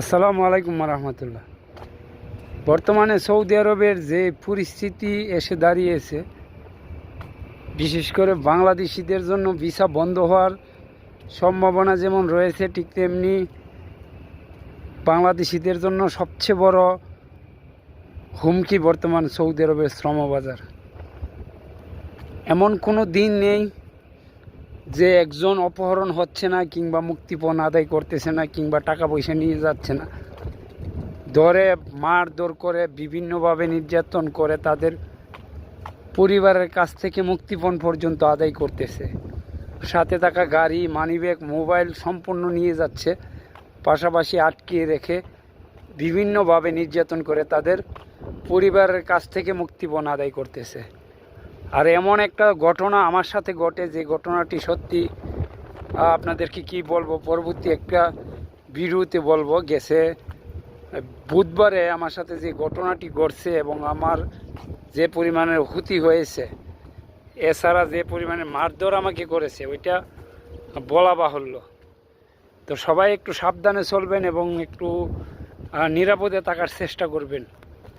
আসসালামু আলাইকুম রহমতুল্লাহ। বর্তমানে সৌদি আরবের যে পরিস্থিতি এসে দাঁড়িয়েছে, বিশেষ করে বাংলাদেশিদের জন্য ভিসা বন্ধ হওয়ার সম্ভাবনা যেমন রয়েছে, ঠিক তেমনি বাংলাদেশিদের জন্য সবচেয়ে বড় হুমকি বর্তমান সৌদি আরবের শ্রমবাজার। এমন কোনো দিন নেই যে একজন অপহরণ হচ্ছে না কিংবা মুক্তিপণ আদায় করতেছে না কিংবা টাকা পয়সা নিয়ে যাচ্ছে না, ধরে মার মারধর করে, বিভিন্নভাবে নির্যাতন করে তাদের পরিবারের কাছ থেকে মুক্তিপণ পর্যন্ত আদায় করতেছে। সাথে থাকা গাড়ি মানিব্যাগ মোবাইল সম্পূর্ণ নিয়ে যাচ্ছে, পাশাপাশি আটকিয়ে রেখে বিভিন্নভাবে নির্যাতন করে তাদের পরিবারের কাছ থেকে মুক্তিপণ আদায় করতেছে। আর এমন একটা ঘটনা আমার সাথে ঘটে যে ঘটনাটি সত্যি আপনাদেরকে কি বলব, পরবর্তী একটা ভিডিওতে বলব, গেছে, বুধবারে আমার সাথে যে ঘটনাটি ঘটছে এবং আমার যে পরিমাণের ক্ষতি হয়েছে, এছাড়া যে পরিমাণে মারধর আমাকে করেছে, ওইটা বলা বাহুল্য। তো সবাই একটু সাবধানে চলবেন এবং একটু নিরাপদে থাকার চেষ্টা করবেন।